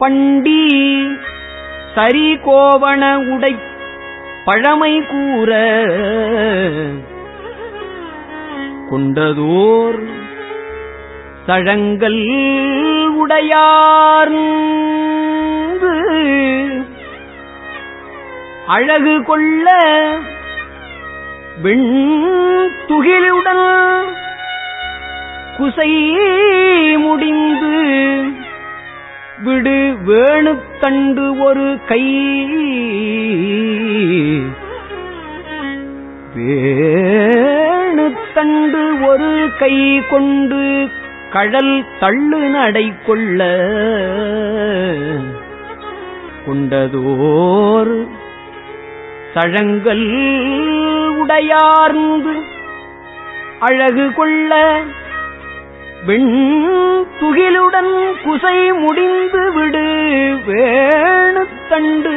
பண்டி சரி கோவண உடை பழமை கூற கொண்டதோர் தழங்கல் உடையார் அழகு கொள்ள வெண் துகிலுடன் குசை முடிந்து விடு வேணுத்தண்டு ஒரு கை. வேணுத்தண்டு ஒரு கை கொண்டு கடல் தள்ளு நடை கொள்ள. கொண்டதோர் சழங்கல் உடையார்ந்து அழகு கொள்ள. வெண் துகில் துகிலுடன் குசை முடிந்து விடு வேணுத்தண்டு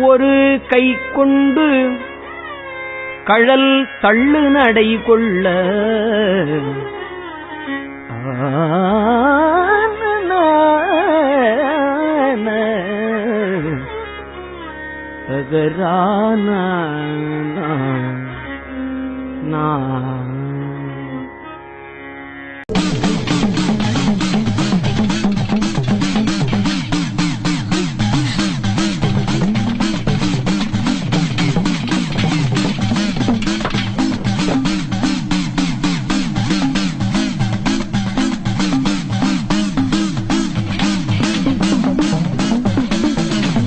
ஒரு கை கொண்டு கழல் தள்ளு நடை கொள்ள. சகரான நான்